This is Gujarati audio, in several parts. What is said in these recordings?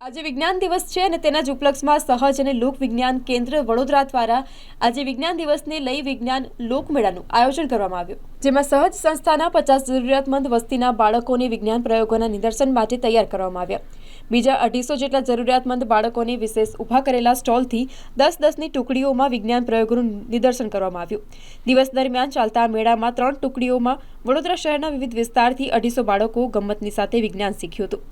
આજે વિજ્ઞાન દિવસ છે અને તેના જ ઉપલક્ષમાં સહજ અને લોક વિજ્ઞાન કેન્દ્ર વડોદરા દ્વારા આજે વિજ્ઞાન દિવસને લઈ વિજ્ઞાન લોકમેળાનું આયોજન કરવામાં આવ્યું. જેમાં સહજ સંસ્થાના પચાસ જરૂરિયાતમંદ વસ્તીના બાળકોને વિજ્ઞાન પ્રયોગોના નિદર્શન માટે તૈયાર કરવામાં આવ્યા. બીજા અઢીસો જેટલા જરૂરિયાતમંદ બાળકોને વિશેષ ઊભા કરેલા સ્ટોલથી દસ દસની ટુકડીઓમાં વિજ્ઞાન પ્રયોગોનું નિદર્શન કરવામાં આવ્યું. દિવસ દરમિયાન ચાલતા મેળામાં ત્રણ ટુકડીઓમાં વડોદરા શહેરના વિવિધ વિસ્તારથી અઢીસો બાળકો ગમતની સાથે વિજ્ઞાન શીખ્યું હતું.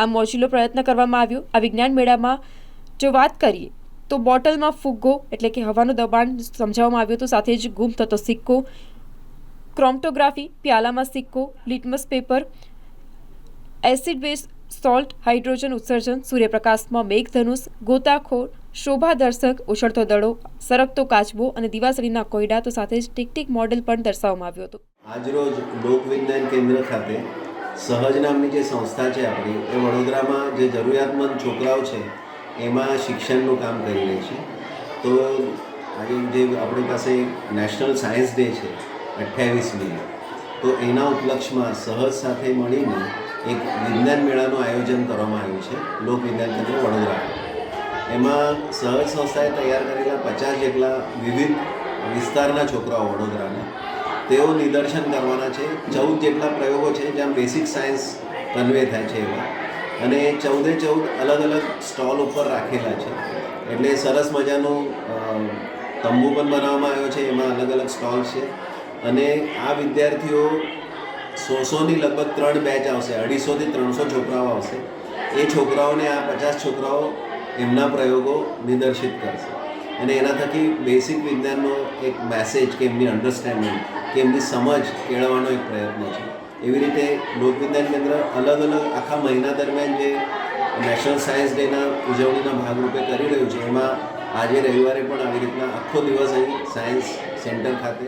આ મોજીલો પ્રયત્ન કરવામાં આવ્યો. આ વિજ્ઞાન મેળામાં જો વાત કરીએ, તો બોટલમાં ફુગ્ગો એટલે કે હવાનું દબાણ સમજાવવામાં આવ્યું હતું. સાથે જ ગુમ થતો સિક્કો ક્રોમ્ટોગ્રાફી પ્યાલામાં સિક્કો litmus paper acid base salt hydrogen ઉત્સર્જન સૂર્યપ્રકાશમાં મેઘધનુષ ગોતાખોર શોભાદર્શક ઉછળતો દડો સરકતો કાચબો અને દિવાસળીના કોયડા તો સાથે જ ટિકટિક ટીક મોડેલ પણ દર્શાવવામાં આવ્યું હતું. આજરોજ લોકવિજ્ઞાન કેન્દ્ર ખાતે સહજ નામની જે સંસ્થા છે આપણી, એ વડોદરામાં જે જરૂરિયાતમંદ છોકરાઓ છે, એમાં શિક્ષણનું કામ કરી રહી છે. તો આજે જે આપણી પાસે નેશનલ સાયન્સ ડે છે અઠ્યાવીસમી તો એના ઉપલક્ષમાં સહજ સાથે મળીને એક વિજ્ઞાન મેળાનું આયોજન કરવામાં આવ્યું છે, લોક વિજ્ઞાન કેન્દ્ર વડોદરા. એમાં સહજ સંસ્થાએ તૈયાર કરેલા પચાસ જેટલા વિવિધ વિસ્તારના છોકરાઓ વડોદરાના. તેઓ નિદર્શન કરવાના છે. ચૌદ જેટલા પ્રયોગો છે જ્યાં બેસિક સાયન્સ કન્વે થાય છે એવા અને ચૌદે ચૌદ અલગ અલગ સ્ટોલ ઉપર રાખેલા છે. એટલે સરસ મજાનું તંબુ પણ બનાવવામાં આવ્યો છે. એમાં અલગ અલગ સ્ટોલ છે. અને આ વિદ્યાર્થીઓ સો સોની લગભગ ત્રણ બેચ આવશે, અઢીસોથી ત્રણસો છોકરાઓ આવશે. એ છોકરાઓને આ પચાસ છોકરાઓ એમના પ્રયોગો નિદર્શિત કરશે. અને એના થકી બેસિક વિજ્ઞાનનો એક મેસેજ કે એમની અન્ડરસ્ટેન્ડિંગ કે એમની સમજ કેળવવાનો એક પ્રયત્ન છે. એવી રીતે લોકવિજ્ઞાન કેન્દ્ર અલગ અલગ આખા મહિના દરમિયાન જે નેશનલ સાયન્સ ડેના ઉજવણીના ભાગરૂપે કરી રહ્યું છે, એમાં આજે રવિવારે પણ આવી રીતના આખો દિવસ અહીં સાયન્સ સેન્ટર ખાતે